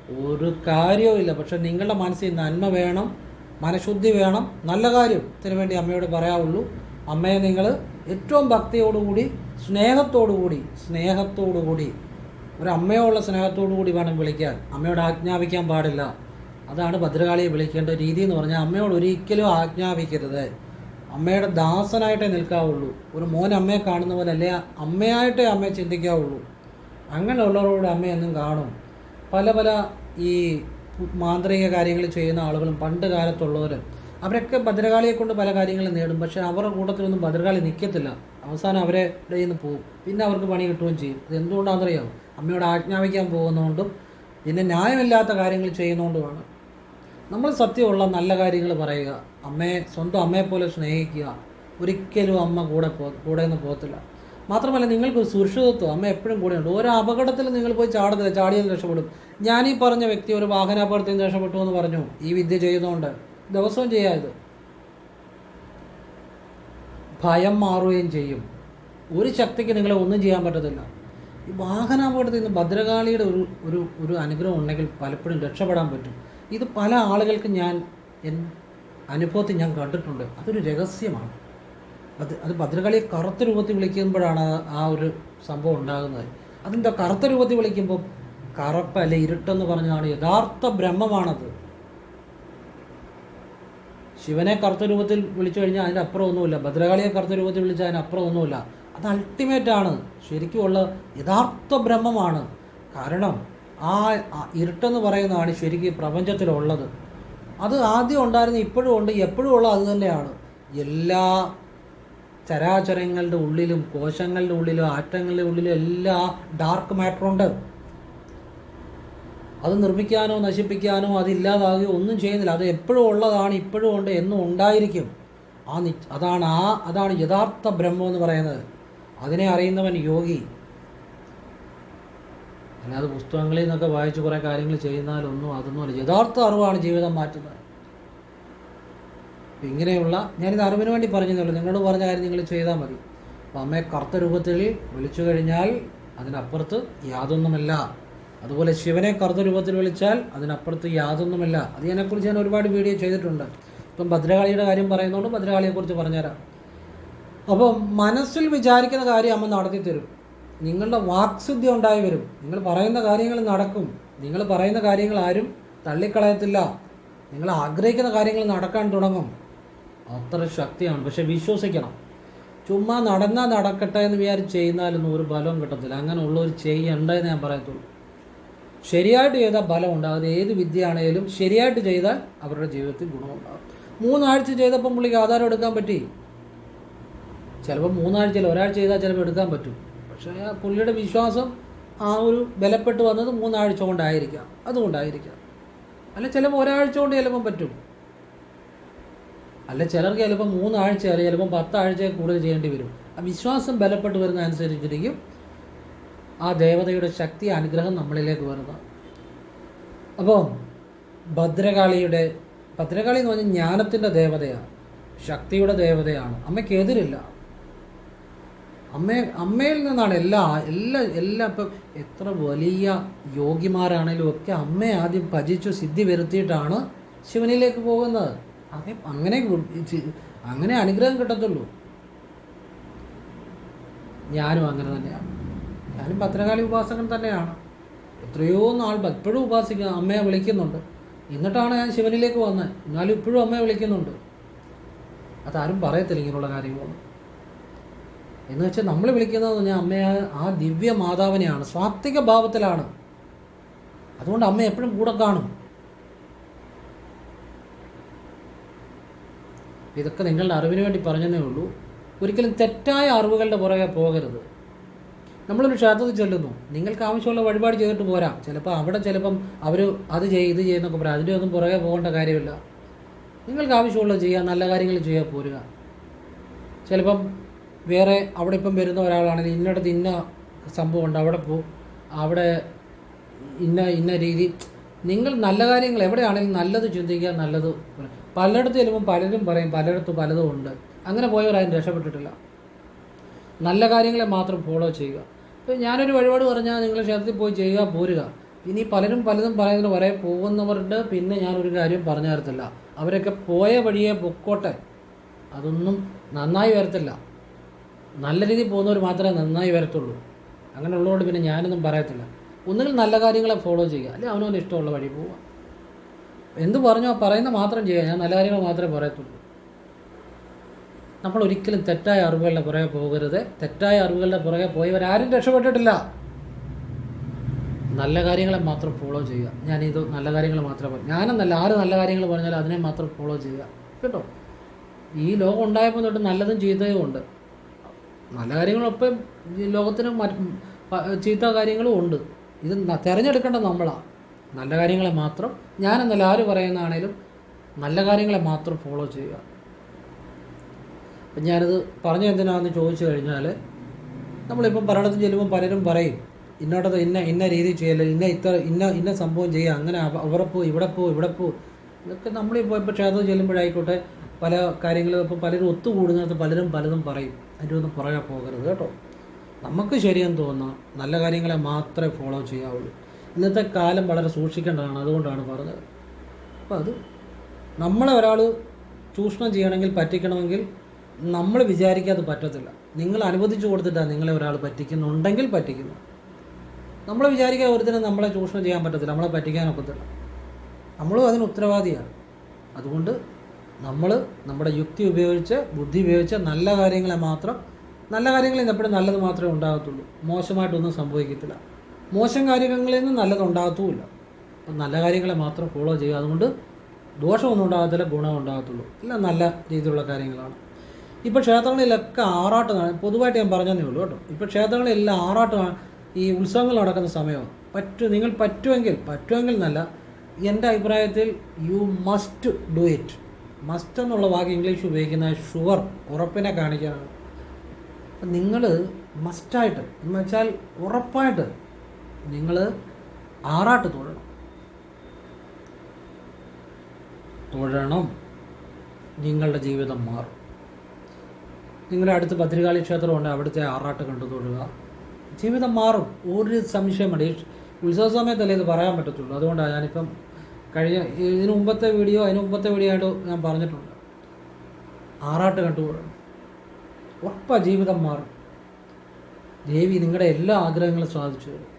ഒരു കാര്യവുമില്ല. പക്ഷെ നിങ്ങളുടെ മനസ്സിൽ നന്മ വേണം മനഃശുദ്ധി വേണം നല്ല കാര്യത്തിന് വേണ്ടി അമ്മയോട് പറയാവുള്ളൂ. അമ്മയെ നിങ്ങൾ ഏറ്റവും ഭക്തിയോടുകൂടി സ്നേഹത്തോടുകൂടി സ്നേഹത്തോടുകൂടി ഒരു അമ്മയോടുള്ള സ്നേഹത്തോടു കൂടി വേണം വിളിക്കാൻ. അമ്മയോട് ആജ്ഞാപിക്കാൻ പാടില്ല. അതാണ് ഭദ്രകാളിയെ വിളിക്കേണ്ട രീതി എന്ന് പറഞ്ഞാൽ അമ്മയോട് ഒരിക്കലും ആജ്ഞാപിക്കരുത്. അമ്മയുടെ ദാസനായിട്ടേ നിൽക്കാവുള്ളൂ. ഒരു മോൻ അമ്മയെ കാണുന്ന പോലെ അല്ലേ അമ്മയായിട്ടേ അമ്മയെ ചിന്തിക്കാവുള്ളൂ. അങ്ങനെയുള്ളവരോട് അമ്മയെന്നും കാണും. പല പല ഈ മാന്ത്രിക കാര്യങ്ങൾ ചെയ്യുന്ന ആളുകളും പണ്ട് കാലത്തുള്ളവർ അവരൊക്കെ ഭദ്രകാളിയെ കൊണ്ട് പല കാര്യങ്ങളും നേടും. പക്ഷേ അവരുടെ കൂട്ടത്തിലൊന്നും ഭദ്രകാളി നിൽക്കത്തില്ല അവസാനം അവരെ ഇടയിൽ നിന്ന് പോകും പിന്നെ അവർക്ക് പണി കിട്ടുകയും ചെയ്യും. ഇത് എന്തുകൊണ്ടാണെന്നറിയാം? അമ്മയോട് ആജ്ഞാപിക്കാൻ പോകുന്നതുകൊണ്ടും പിന്നെ ന്യായമില്ലാത്ത കാര്യങ്ങൾ ചെയ്യുന്നതുകൊണ്ടുമാണ്. നമ്മൾ സത്യമുള്ള നല്ല കാര്യങ്ങൾ പറയുക. അമ്മയെ സ്വന്തം അമ്മയെ പോലെ സ്നേഹിക്കുക. ഒരിക്കലും അമ്മ കൂടെ പോ കൂടെ നിന്ന് പോകത്തില്ല. മാത്രമല്ല നിങ്ങൾക്ക് സുരക്ഷിതത്വം. അമ്മ എപ്പോഴും കൂടെയുണ്ട്. ഓരോ അപകടത്തിൽ നിങ്ങൾ പോയി ചാടത്തില്ല ചാടിയാൽ രക്ഷപ്പെടും. ഞാൻ ഈ പറഞ്ഞ വ്യക്തി ഒരു വാഹനാപകടത്തിൽ നിന്ന് രക്ഷപ്പെട്ടു എന്ന് പറഞ്ഞു. ഈ വിദ്യ ചെയ്യുന്നതുകൊണ്ട് ദിവസവും ചെയ്യാത് ഭയം മാറുകയും ചെയ്യും. ഒരു ശക്തിക്ക് നിങ്ങളെ ഒന്നും ചെയ്യാൻ പറ്റത്തില്ല. ഈ വാഹനാപകടത്തിൽ നിന്ന് ഭദ്രകാളിയുടെ ഒരു ഒരു ഒരു അനുഗ്രഹം ഉണ്ടെങ്കിൽ പലപ്പോഴും രക്ഷപ്പെടാൻ പറ്റും. ഇത് പല ആളുകൾക്കും ഞാൻ അനുഭവത്തിൽ ഞാൻ കണ്ടിട്ടുണ്ട്. അതൊരു രഹസ്യമാണ്. അത് അത് ഭദ്രകാളിയെ കറുത്ത രൂപത്തിൽ വിളിക്കുമ്പോഴാണ് ആ- ഒരു സംഭവം ഉണ്ടാകുന്നത്. അതെന്താ കറുത്ത രൂപത്തിൽ വിളിക്കുമ്പോൾ കറുപ്പ് അല്ലെ ഇരുട്ടെന്ന് പറഞ്ഞതാണ് യഥാർത്ഥ ബ്രഹ്മമാണത്. ശിവനെ കറുത്ത രൂപത്തിൽ വിളിച്ചു കഴിഞ്ഞാൽ അതിന്റെ അപ്പുറം ഒന്നുമില്ല ഭദ്രകാളിയെ കറുത്ത രൂപത്തിൽ വിളിച്ചാൽ അതിനപ്പുറം ഒന്നുമില്ല. അത് അൾട്ടിമേറ്റ് ആണ്. ശരിക്കുമുള്ള യഥാർത്ഥ ബ്രഹ്മമാണ്. കാരണം ആ ഇരുട്ടെന്ന് പറയുന്നതാണ് ശരിക്കും പ്രപഞ്ചത്തിലുള്ളത്. അത് ആദ്യം ഉണ്ടായിരുന്ന ഇപ്പോഴും ഉണ്ട് എപ്പോഴും ഉള്ള അത് തന്നെയാണ്. എല്ലാ ചരാചരങ്ങളുടെ ഉള്ളിലും കോശങ്ങളുടെ ഉള്ളിലും ആറ്റങ്ങളുടെ ഉള്ളിലും എല്ലാ ഡാർക്ക് മാറ്റർ ഉണ്ട്. അത് നിർമ്മിക്കാനോ നശിപ്പിക്കാനോ അതില്ലാതാകുകയോ ഒന്നും ചെയ്യുന്നില്ല. അത് എപ്പോഴും ഉള്ളതാണ് ഇപ്പോഴും ഉണ്ട് എന്നും ഉണ്ടായിരിക്കും. ആ നി അതാണ് ആ അതാണ് യഥാർത്ഥ ബ്രഹ്മം എന്ന് പറയുന്നത്. അതിനെ അറിയുന്നവൻ യോഗി. അല്ലാതെ പുസ്തകങ്ങളിൽ നിന്നൊക്കെ വായിച്ച് കുറേ കാര്യങ്ങൾ ചെയ്യുന്നാലൊന്നും അതൊന്നുമല്ല യഥാർത്ഥ അറിവാണ് ജീവിതം മാറ്റുന്നത്. ഇങ്ങനെയുള്ള ഞാനിത് അറിവിന് വേണ്ടി പറഞ്ഞതേ നിങ്ങളോട് പറഞ്ഞ കാര്യം നിങ്ങൾ ചെയ്താൽ മതി. അപ്പം അമ്മയെ കറുത്ത രൂപത്തിൽ വിളിച്ചു കഴിഞ്ഞാൽ അതിനപ്പുറത്ത് യാതൊന്നുമല്ല. അതുപോലെ ശിവനെ കറുത്ത രൂപത്തിൽ വിളിച്ചാൽ അതിനപ്പുറത്ത് യാതൊന്നുമല്ല. അത് ഞാനെക്കുറിച്ച് ഞാൻ ഒരുപാട് വീഡിയോ ചെയ്തിട്ടുണ്ട്. ഇപ്പം ഭദ്രകാളിയുടെ കാര്യം പറയുന്നതുകൊണ്ട് ഭദ്രകാളിയെക്കുറിച്ച് പറഞ്ഞുതരാം. അപ്പോൾ മനസ്സിൽ വിചാരിക്കുന്ന കാര്യം അമ്മ നടത്തി തരും നിങ്ങളുടെ വാക്സുദ്ധി ഉണ്ടായി വരും. നിങ്ങൾ പറയുന്ന കാര്യങ്ങൾ നടക്കും. നിങ്ങൾ പറയുന്ന കാര്യങ്ങൾ ആരും തള്ളിക്കളയത്തില്ല. നിങ്ങൾ ആഗ്രഹിക്കുന്ന കാര്യങ്ങൾ നടക്കാൻ തുടങ്ങും. അത്ര ശക്തിയാണ്. പക്ഷെ വിശ്വസിക്കണം. ചുമ്മാ നടന്നാൽ നടക്കട്ടെ എന്ന് വിചാരിച്ച് ചെയ്യുന്നാലൊന്നും ഒരു ബലവും കിട്ടത്തില്ല. അങ്ങനെ ഉള്ളവർ ചെയ്യണ്ടെന്ന് ഞാൻ പറയത്തുള്ളൂ. ശരിയായിട്ട് ചെയ്താൽ ബലമുണ്ട്. അത് ഏത് വിദ്യയാണേലും ശരിയായിട്ട് ചെയ്താൽ അവരുടെ ജീവിതത്തിൽ ഗുണമുണ്ടാകും. മൂന്നാഴ്ച ചെയ്തപ്പം പുള്ളിക്ക് ആധാരം എടുക്കാൻ പറ്റി. ചിലപ്പോൾ മൂന്നാഴ്ചയിൽ ഒരാഴ്ച ചെയ്താൽ ചിലപ്പോൾ എടുക്കാൻ പറ്റും. പക്ഷേ ആ പുള്ളിയുടെ വിശ്വാസം ആ ഒരു ബലപ്പെട്ട് വന്നത് മൂന്നാഴ്ച കൊണ്ടായിരിക്കാം. അതുകൊണ്ടായിരിക്കാം. അല്ല ചിലപ്പോൾ ഒരാഴ്ച കൊണ്ട് ചിലപ്പം പറ്റും. അല്ല ചിലർക്ക് ചിലപ്പോൾ മൂന്നാഴ്ച അല്ലെങ്കിൽ ചിലപ്പോൾ പത്താഴ്ച കൂടുതൽ ചെയ്യേണ്ടി വരും. ആ വിശ്വാസം ബലപ്പെട്ട് വരുന്ന അനുസരിച്ചിരിക്കും ആ ദേവതയുടെ ശക്തി അനുഗ്രഹം നമ്മളിലേക്ക് വരുന്നത്. അപ്പോൾ ഭദ്രകാളിയുടെ ഭദ്രകാളി എന്ന് പറഞ്ഞാൽ ജ്ഞാനത്തിന്റെ ദേവതയാണ്. ശക്തിയുടെ ദേവതയാണ്. അമ്മയ്ക്ക് എതിരില്ല. അമ്മ അമ്മയിൽ നിന്നാണ് എല്ലാ എല്ലാ എല്ലാ ഇപ്പം എത്ര വലിയ യോഗിമാരാണേലും ഒക്കെ അമ്മയെ ആദ്യം ഭജിച്ചു സിദ്ധി വരുത്തിയിട്ടാണ് ശിവനിലേക്ക് പോകുന്നത്. അങ്ങനെ ചി- അങ്ങനെ അനുഗ്രഹം കിട്ടത്തുള്ളൂ. ഞാനും അങ്ങനെ തന്നെയാണ്. ഞാനും ഭദ്രകാളി ഉപാസകൻ തന്നെയാണ്. എത്രയോ നാൾ എപ്പോഴും ഉപാസിക്കുക അമ്മയെ വിളിക്കുന്നുണ്ട്. എന്നിട്ടാണ് ഞാൻ ശിവനിലേക്ക് വന്നത്. എന്നാലും ഇപ്പോഴും അമ്മയെ വിളിക്കുന്നുണ്ട്. അതാരും പറയത്തില്ല ഇങ്ങനെയുള്ള കാര്യങ്ങളൊന്നും. എന്ന് വെച്ചാൽ നമ്മൾ വിളിക്കുന്നത് ഞാൻ അമ്മയെ ആ ദിവ്യ മാതാവിനെയാണ് സ്വാത്വിക ഭാവത്തിലാണ്. അതുകൊണ്ട് അമ്മ എപ്പോഴും കൂടെ കാണും. ഇതൊക്കെ നിങ്ങളുടെ അറിവിന് വേണ്ടി പറഞ്ഞതേ ഉള്ളൂ. ഒരിക്കലും തെറ്റായ അറിവുകളുടെ പുറകെ പോകരുത്. നമ്മളൊരു ക്ഷേത്രത്തിൽ ചെല്ലുന്നു. നിങ്ങൾക്ക് ആവശ്യമുള്ള വഴിപാട് ചെയ്തിട്ട് പോരാം. ചിലപ്പോൾ അവിടെ ചിലപ്പം അവർ അത് ചെയ്ത് ചെയ്യുന്നൊക്കെ പറയാം. അതിന്റെ ഒന്നും പുറകെ പോകേണ്ട കാര്യമില്ല. നിങ്ങൾക്ക് ആവശ്യമുള്ളത് ചെയ്യുക നല്ല കാര്യങ്ങൾ ചെയ്യാൻ പോരുക. ചിലപ്പം വേറെ അവിടെ ഇപ്പം വരുന്ന ഒരാളാണെങ്കിൽ ഇന്നടത്ത് ഇന്ന സംഭവം ഉണ്ട് അവിടെ പോ അവിടെ ഇന്ന ഇന്ന രീതി. നിങ്ങൾ നല്ല കാര്യങ്ങൾ എവിടെയാണെങ്കിലും നല്ലത് ചിന്തിക്കുക നല്ലത് പലയിടത്ത് ചെല്ലുമ്പോൾ പലരും പറയും പലയിടത്തും പലതും ഉണ്ട്. അങ്ങനെ പോയവരാരും രക്ഷപ്പെട്ടിട്ടില്ല. നല്ല കാര്യങ്ങളെ മാത്രം ഫോളോ ചെയ്യുക. ഇപ്പോൾ ഞാനൊരു വഴിപാട് പറഞ്ഞാൽ നിങ്ങൾ ക്ഷേത്രത്തിൽ പോയി ചെയ്യുക പോരുക. ഇനി പലരും പലതും പറയുന്നത് വരെ പോകുന്നവരുടെ പിന്നെ ഞാനൊരു കാര്യം പറഞ്ഞു തരത്തില്ല. അവരൊക്കെ പോയ വഴിയെ പൊക്കോട്ടെ. അതൊന്നും നന്നായി വരത്തില്ല. നല്ല രീതിയിൽ പോകുന്നവർ മാത്രമേ നന്നായി വരത്തുള്ളൂ. അങ്ങനെ ഉള്ളതുകൊണ്ട് പിന്നെ ഞാനൊന്നും പറയത്തില്ല. ഒന്നുകിൽ നല്ല കാര്യങ്ങളെ ഫോളോ ചെയ്യുക. അല്ലെങ്കിൽ അവനവന് ഇഷ്ടമുള്ള വഴി പോവുക. എന്ത് പറഞ്ഞോ പറയുന്ന മാത്രം ചെയ്യുക ഞാൻ നല്ല കാര്യങ്ങൾ മാത്രമേ പറയത്തുള്ളൂ. നമ്മൾ ഒരിക്കലും തെറ്റായ അറിവുകളുടെ പുറകെ പോകരുത്. തെറ്റായ അറിവുകളുടെ പുറകെ പോയവരാരും രക്ഷപ്പെട്ടിട്ടില്ല. നല്ല കാര്യങ്ങളെ മാത്രം ഫോളോ ചെയ്യുക. ഞാനിത് നല്ല കാര്യങ്ങൾ മാത്രമേ പറയൂ ഞാനെന്നല്ല ആര് നല്ല കാര്യങ്ങൾ പറഞ്ഞാലും അതിനെ മാത്രം ഫോളോ ചെയ്യുക. കേട്ടോ? ഈ ലോകം ഉണ്ടായപ്പോൾ തൊട്ട് നല്ലതും ചീത്തയും ഉണ്ട്. നല്ല കാര്യങ്ങളൊപ്പം ലോകത്തിന് മറ്റ് ചീത്ത കാര്യങ്ങളും ഉണ്ട്. ഇത് തിരഞ്ഞെടുക്കേണ്ടത് നമ്മളാണ് നല്ല കാര്യങ്ങളെ മാത്രം ഞാനെന്നല്ല ആര് പറയുന്നതാണേലും നല്ല കാര്യങ്ങളെ മാത്രം ഫോളോ ചെയ്യുക. അപ്പം ഞാനത് പറഞ്ഞ എന്തിനാണെന്ന് ചോദിച്ചു കഴിഞ്ഞാൽ നമ്മളിപ്പം ഭരണത്തിൽ ചെല്ലുമ്പോൾ പലരും പറയും ഇന്നോടത്ത് ഇന്ന ഇന്ന രീതി ചെയ്യല്ല ഇന്ന ഇത്ര ഇന്ന ഇന്ന സംഭവം ചെയ്യുക അങ്ങനെ അവ- അവിടെ പോ ഇവിടെ പോ ഇവിടെ പോ. ഇതൊക്കെ നമ്മളിപ്പോൾ ഇപ്പോൾ ക്ഷേത്രത്തിൽ ചെല്ലുമ്പോഴായിക്കോട്ടെ പല കാര്യങ്ങളും ഇപ്പോൾ പലരും ഒത്തുകൂടുന്നത് പലരും പലതും പറയും. അതിന്റെ ഒന്നും പുറകെ പോകരുത് കേട്ടോ. നമുക്ക് ശരിയെന്ന് തോന്നുന്ന നല്ല കാര്യങ്ങളെ മാത്രമേ ഫോളോ ചെയ്യാവുള്ളൂ. ഇന്നത്തെ കാലം വളരെ സൂക്ഷിക്കേണ്ടതാണ് അതുകൊണ്ടാണ് പറഞ്ഞത്. അപ്പോൾ അത് നമ്മളെ ഒരാൾ ചൂഷണം ചെയ്യണമെങ്കിൽ പറ്റിക്കണമെങ്കിൽ നമ്മൾ വിചാരിക്കാതെ പറ്റത്തില്ല. നിങ്ങൾ അനുവദിച്ചു കൊടുത്തിട്ടാണ് നിങ്ങളെ ഒരാൾ പറ്റിക്കുന്നുണ്ടെങ്കിൽ പറ്റിക്കുന്നു. നമ്മൾ വിചാരിക്കാൻ ഒരുത്തിനും നമ്മളെ ചൂഷണം ചെയ്യാൻ പറ്റത്തില്ല നമ്മളെ പറ്റിക്കാനൊക്കത്തില്ല നമ്മളും അതിന് ഉത്തരവാദിയാണ്. അതുകൊണ്ട് നമ്മൾ നമ്മുടെ യുക്തി ഉപയോഗിച്ച് ബുദ്ധി ഉപയോഗിച്ച് നല്ല കാര്യങ്ങളെ മാത്രം നല്ല കാര്യങ്ങളിൽ എപ്പോഴും നല്ലത് മാത്രമേ ഉണ്ടാകത്തുള്ളൂ. മോശമായിട്ടൊന്നും സംഭവിക്കത്തില്ല. മോശം കാര്യങ്ങളിൽ നിന്ന് നല്ലതുണ്ടാകത്തുമില്ല അപ്പം നല്ല കാര്യങ്ങളെ മാത്രം ഫോളോ ചെയ്യുക. അതുകൊണ്ട് ദോഷമൊന്നും ഉണ്ടാകത്തില്ല ഗുണം ഉണ്ടാകത്തുള്ളൂ. എല്ലാം നല്ല രീതിയിലുള്ള കാര്യങ്ങളാണ്. ഇപ്പോൾ ക്ഷേത്രങ്ങളിലൊക്കെ ആറാട്ട് കാണും പൊതുവായിട്ട് ഞാൻ പറഞ്ഞതേ ഉള്ളൂ കേട്ടോ. ഇപ്പോൾ ക്ഷേത്രങ്ങളിലെല്ലാം ആറാട്ട് ഈ ഉത്സവങ്ങൾ നടക്കുന്ന സമയമാണ് പറ്റു നിങ്ങൾ പറ്റുമെങ്കിൽ പറ്റുമെങ്കിൽ നല്ല എന്റെ അഭിപ്രായത്തിൽ you must do it must എന്നുള്ള വാക്ക് ഇംഗ്ലീഷ് ഉപയോഗിക്കുന്ന ഷുവർ ഉറപ്പിനെ കാണിക്കാനാണ്. നിങ്ങൾ മസ്റ്റായിട്ട് എന്ന് വെച്ചാൽ ഉറപ്പായിട്ട് നിങ്ങൾ ആറാട്ട് തൊഴണം. തൊഴണം. നിങ്ങളുടെ ജീവിതം മാറും. നിങ്ങളുടെ അടുത്ത് ഭദ്രകാളി ക്ഷേത്രമുണ്ട് അവിടുത്തെ ആറാട്ട് കണ്ടു തൊഴുക. ജീവിതം മാറും. ഒരു സംശയം വേണ്ട. ഈ ഉത്സവ സമയത്തല്ലേ ഇത് പറയാൻ പറ്റത്തുള്ളൂ. അതുകൊണ്ടാണ് ഞാനിപ്പം കഴിഞ്ഞ ഇതിന് മുമ്പത്തെ വീഡിയോ അതിന് മുമ്പത്തെ വീഡിയോ ആയിട്ട് ഞാൻ പറഞ്ഞിട്ടുണ്ട്. ആറാട്ട് കണ്ടു തൊഴണം. ഉറപ്പാ ജീവിതം മാറും. ദേവി നിങ്ങളുടെ എല്ലാ ആഗ്രഹങ്ങളും സാധിച്ചു തരും.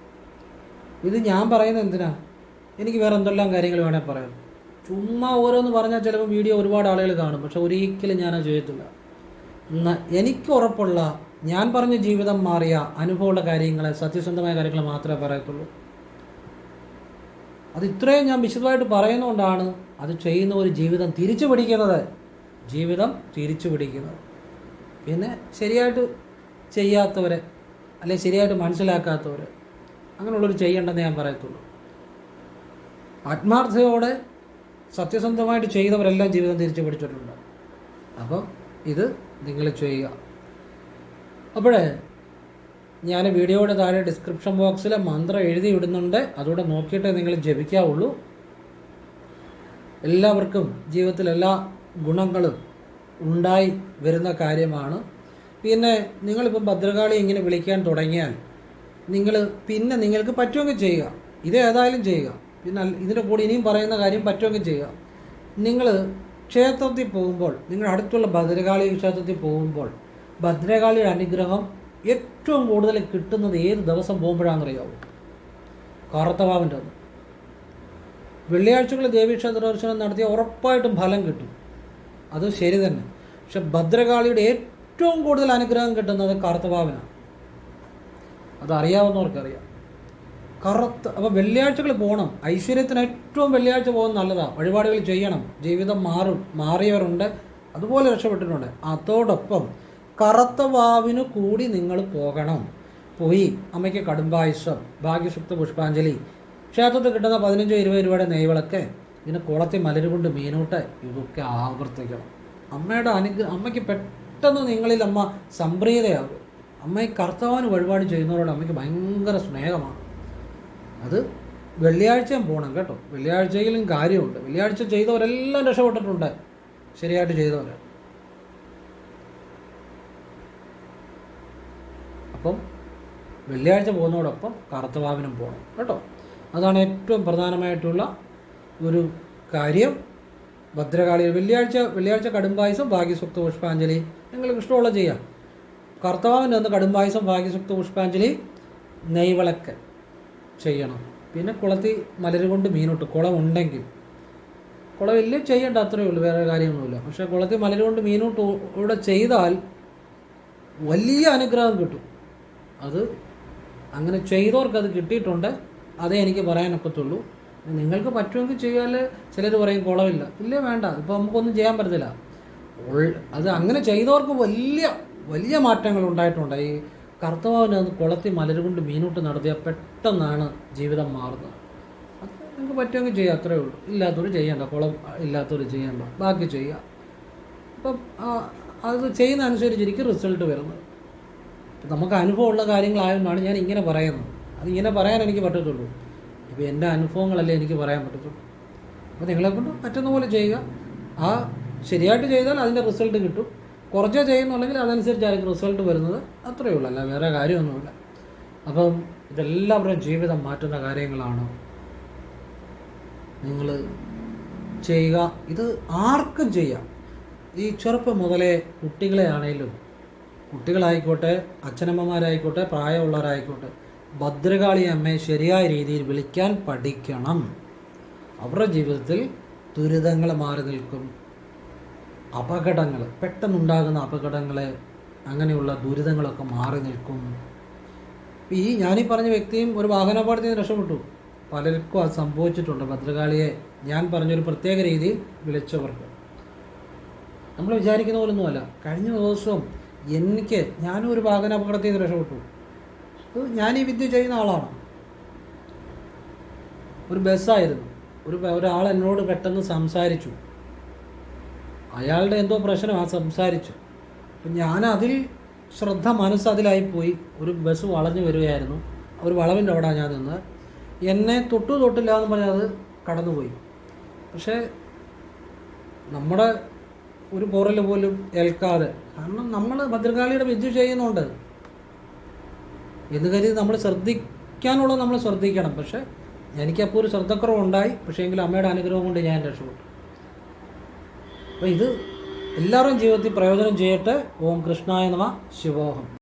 ഇത് ഞാൻ പറയുന്നത് എന്തിനാ? എനിക്ക് വേറെ എന്തെല്ലാം കാര്യങ്ങൾ വേണേൽ പറയാം. ചുമ്മാ ഓരോന്ന് പറഞ്ഞാൽ ചിലപ്പോൾ വീഡിയോ ഒരുപാട് ആളുകൾ കാണും. പക്ഷെ ഒരിക്കലും ഞാനത് ചെയ്യത്തില്ല. എനിക്ക് ഉറപ്പുള്ള ഞാൻ പറഞ്ഞ ജീവിതം മാറിയ അനുഭവമുള്ള കാര്യങ്ങളെ സത്യസന്ധമായ കാര്യങ്ങൾ മാത്രമേ പറയത്തുള്ളൂ. അത് ഇത്രയും ഞാൻ വിശദമായിട്ട് പറയുന്നതുകൊണ്ടാണ് അത് ചെയ്യുന്ന ഒരു ജീവിതം തിരിച്ചു പിടിക്കുന്നത്. ജീവിതം തിരിച്ചു പിടിക്കുന്നത്. പിന്നെ ശരിയായിട്ട് ചെയ്യാത്തവരെ അല്ലെങ്കിൽ ശരിയായിട്ട് മനസ്സിലാക്കാത്തവർ അങ്ങനെയുള്ളവർ ചെയ്യേണ്ടെന്ന് ഞാൻ പറയത്തുള്ളൂ. ആത്മാർത്ഥയോടെ സത്യസന്ധമായിട്ട് ചെയ്തവരെല്ലാം ജീവിതം തിരിച്ചു പിടിച്ചിട്ടുണ്ട്. അപ്പം ഇത് നിങ്ങൾ ചെയ്യുക. അപ്പോഴേ ഞാൻ വീഡിയോയുടെ താഴെ ഡിസ്ക്രിപ്ഷൻ ബോക്സിൽ മന്ത്രം എഴുതി വിടുന്നുണ്ട് അതുകൂടെ നോക്കിയിട്ടേ നിങ്ങൾ ജപിക്കാവുള്ളൂ. എല്ലാവർക്കും ജീവിതത്തിൽ എല്ലാ ഗുണങ്ങളും ഉണ്ടായി വരുന്ന കാര്യമാണ്. പിന്നെ നിങ്ങളിപ്പം ഭദ്രകാളി ഇങ്ങനെ വിളിക്കാൻ തുടങ്ങിയാൽ നിങ്ങൾ പിന്നെ നിങ്ങൾക്ക് പറ്റുമെങ്കിൽ ചെയ്യുക. ഇത് ഏതായാലും ചെയ്യുക. പിന്നെ ഇതിന്റെ കൂടെ ഇനിയും പറയുന്ന കാര്യം പറ്റുമെങ്കിൽ ചെയ്യുക. നിങ്ങൾ ക്ഷേത്രത്തിൽ പോകുമ്പോൾ നിങ്ങൾ അടുത്തുള്ള ഭദ്രകാളി ക്ഷേത്രത്തിൽ പോകുമ്പോൾ ഭദ്രകാളിയുടെ അനുഗ്രഹം ഏറ്റവും കൂടുതൽ കിട്ടുന്നത് ഏത് ദിവസം പോകുമ്പോഴാണെന്നറിയാവൂ? കാർത്തവാവിന്റെ അന്ന്. വെള്ളിയാഴ്ചകളിൽ ദേവീക്ഷേത്ര ദർശനം ഉറപ്പായിട്ടും ഫലം കിട്ടും. അത് ശരി തന്നെ. പക്ഷെ ഭദ്രകാളിയുടെ ഏറ്റവും കൂടുതൽ അനുഗ്രഹം കിട്ടുന്നത് കാർത്തവാവിനാണ്. അതറിയാവുന്നവർക്കറിയാം. കറുത്ത് അപ്പോൾ വെള്ളിയാഴ്ചകൾ പോകണം ഐശ്വര്യത്തിന് ഏറ്റവും വെള്ളിയാഴ്ച പോകുന്നത് നല്ലതാണ് വഴിപാടുകൾ ചെയ്യണം. ജീവിതം മാറും. മാറിയവരുണ്ട്. അതുപോലെ രക്ഷപ്പെട്ടിട്ടുണ്ട്. അതോടൊപ്പം കറുത്ത വാവിന് കൂടി നിങ്ങൾ പോകണം. പോയി. അമ്മയ്ക്ക് കടുംബായുസം ഭാഗ്യസുക്ത പുഷ്പാഞ്ജലി. ക്ഷേത്രത്തിൽ കിട്ടുന്ന പതിനഞ്ചോ ഇരുപത് രൂപയുടെ നെയ്വിളക്ക്. പിന്നെ കുളത്തി മലരുകൊണ്ട് മീനൂട്ട് ഇതൊക്കെ ആവർത്തിക്കണം. അമ്മയുടെ അനുഗ്രഹം അമ്മയ്ക്ക് പെട്ടെന്ന് നിങ്ങളിൽ അമ്മ സംപ്രീതയാകും. അമ്മ ഈ കർത്താവിന് വഴിപാട് ചെയ്യുന്നവരോട് അമ്മയ്ക്ക് ഭയങ്കര സ്നേഹമാണ്. അത് വെള്ളിയാഴ്ചയും പോകണം കേട്ടോ. വെള്ളിയാഴ്ചയിലും കാര്യമുണ്ട്. വെള്ളിയാഴ്ച ചെയ്തവരെല്ലാം രക്ഷപ്പെട്ടിട്ടുണ്ട്. ശരിയായിട്ട് ചെയ്തവർ അപ്പം വെള്ളിയാഴ്ച പോകുന്നതോടൊപ്പം കറുത്തവാവിനും പോകണം കേട്ടോ. അതാണ് ഏറ്റവും പ്രധാനമായിട്ടുള്ള ഒരു കാര്യം. ഭദ്രകാളി വെള്ളിയാഴ്ച വെള്ളിയാഴ്ച കടുംപായസം ഭാഗ്യസുക്ത പുഷ്പാഞ്ജലി നിങ്ങൾക്ക് ഇഷ്ടമുള്ള ചെയ്യാം. കർത്തവാവിന്റെ അന്ന് കടുംപായസം ഭാഗ്യസുക്ത പുഷ്പാഞ്ജലി നെയ്വിളക്ക് ചെയ്യണം. പിന്നെ കുളത്തിൽ മലരുകൊണ്ട് മീനിട്ട്. കുളം ഉണ്ടെങ്കിൽ. കുളം വലിയ ചെയ്യേണ്ട അത്രയേ ഉള്ളൂ വേറെ കാര്യമൊന്നുമില്ല. പക്ഷേ കുളത്തിൽ മലരുകൊണ്ട് മീനിട്ട് ഇവിടെ ചെയ്താൽ വലിയ അനുഗ്രഹം കിട്ടും. അത് അങ്ങനെ ചെയ്തവർക്ക് അത് കിട്ടിയിട്ടുണ്ട്. അതേ എനിക്ക് പറയാനൊക്കത്തുള്ളൂ. നിങ്ങൾക്ക് പറ്റുമെങ്കിൽ ചെയ്യാൽ ചിലർ പറയും കുളമില്ല. ഇല്ലേ വേണ്ട. ഇപ്പോൾ നമുക്കൊന്നും ചെയ്യാൻ പറ്റത്തില്ല. അത് അങ്ങനെ ചെയ്തവർക്ക് വലിയ വലിയ മാറ്റങ്ങൾ ഉണ്ടായിട്ടുണ്ട്. ഈ കർത്തവാവിനെ അത് മലരുകൊണ്ട് മീനൂട്ട് നടത്തിയാൽ പെട്ടെന്നാണ് ജീവിതം മാറുന്നത്. അത് നിങ്ങൾക്ക് പറ്റുമെങ്കിൽ ചെയ്യാം അത്രേ ഉള്ളൂ. ഇല്ലാത്തവർ ചെയ്യണ്ട കുളം ഇല്ലാത്തവർ ചെയ്യണ്ട ബാക്കി ചെയ്യുക അപ്പം അത് ചെയ്യുന്ന അനുസരിച്ചിരിക്കും റിസൾട്ട് വരുന്നത്. നമുക്ക് അനുഭവമുള്ള കാര്യങ്ങളായതുകൊണ്ടാണ് ഞാൻ ഇങ്ങനെ പറയുന്നത്. അത് ഇങ്ങനെ പറയാൻ എനിക്ക് പറ്റത്തുള്ളൂ. ഇപ്പോൾ എന്റെ അനുഭവങ്ങളല്ലേ എനിക്ക് പറയാൻ പറ്റത്തുള്ളൂ. അപ്പോൾ നിങ്ങളെ കൊണ്ട് പറ്റുന്ന പോലെ ചെയ്യുക. ആ ശരിയായിട്ട് ചെയ്താൽ അതിന്റെ റിസൾട്ട് കിട്ടും. കുറച്ചേ ചെയ്യുന്നുണ്ടെങ്കിൽ അതനുസരിച്ചായിരിക്കും റിസൾട്ട് വരുന്നത്. അത്രയേ ഉള്ളൂ. അല്ല വേറെ കാര്യമൊന്നുമില്ല. അപ്പം ഇതെല്ലാവരുടെയും ജീവിതം മാറ്റുന്ന കാര്യങ്ങളാണ് നിങ്ങൾ ചെയ്യുക. ഇത് ആർക്കും ചെയ്യാം. ഈ ചെറുപ്പം മുതലേ കുട്ടികളെ ആണെങ്കിലും കുട്ടികളായിക്കോട്ടെ അച്ഛനമ്മമാരായിക്കോട്ടെ പ്രായമുള്ളവരായിക്കോട്ടെ ഭദ്രകാളി അമ്മയെ ശരിയായ രീതിയിൽ വിളിക്കാൻ പഠിക്കണം. അവരുടെ ജീവിതത്തിൽ ദുരിതങ്ങൾ മാറി നിൽക്കും. അപകടങ്ങൾ പെട്ടെന്നുണ്ടാകുന്ന അപകടങ്ങളെ അങ്ങനെയുള്ള ദുരിതങ്ങളൊക്കെ മാറി നിൽക്കും. ഈ ഞാനീ പറഞ്ഞ വ്യക്തിയും ഒരു വാഹനാപകടത്തിൽ നിന്ന് രക്ഷപ്പെട്ടു. പലർക്കും അത് സംഭവിച്ചിട്ടുണ്ട്. ഭദ്രകാളിയെ ഞാൻ പറഞ്ഞൊരു പ്രത്യേക രീതിയിൽ വിളിച്ചവർക്ക്. നമ്മൾ വിചാരിക്കുന്ന പോലൊന്നുമല്ല. കഴിഞ്ഞ ദിവസം എനിക്ക് ഞാനും ഒരു വാഹനാപകടത്തിൽ നിന്ന് രക്ഷപ്പെട്ടു. ഇത് ഞാൻ ഈ വിദ്യ ചെയ്യുന്ന ആളാണ്. ഒരു ബസ്സായിരുന്നു. ഒരു ഒരാൾ എന്നോട് പെട്ടെന്ന് സംസാരിച്ചു. അയാളുടെ എന്തോ പ്രശ്നമാണ് സംസാരിച്ചു. അപ്പം ഞാൻ അതിൽ ശ്രദ്ധ മനസ്സ് അതിലായിപ്പോയി ഒരു ബസ് വളഞ്ഞു വരികയായിരുന്നു. ഒരു വളവിന്റെ അവിടെ ഞാൻ നിന്ന് എന്നെ തൊട്ടു തൊട്ടില്ല എന്ന് പറഞ്ഞാൽ അത് കടന്നുപോയി. പക്ഷേ നമ്മുടെ ഒരു പോറൽ പോലും ഏൽക്കാതെ കാരണം നമ്മൾ ഭദ്രകാളിയുടെ വിദ്യ ചെയ്യുന്നുണ്ട്. എന്ന് കരുതി നമ്മൾ ശ്രദ്ധിക്കാനുള്ളത് നമ്മൾ ശ്രദ്ധിക്കണം. പക്ഷേ എനിക്കപ്പോൾ ഒരു ശ്രദ്ധക്കുറവുണ്ടായി. പക്ഷേ എങ്കിലും അമ്മയുടെ അനുഗ്രഹം കൊണ്ട് ഞാൻ രക്ഷപ്പെട്ടു. അപ്പോൾ ഇത് എല്ലാവരും ജീവിതത്തിൽ പ്രയോജനം ചെയ്യട്ടെ. ഓം കൃഷ്ണായ നമ. ശിവോഹം.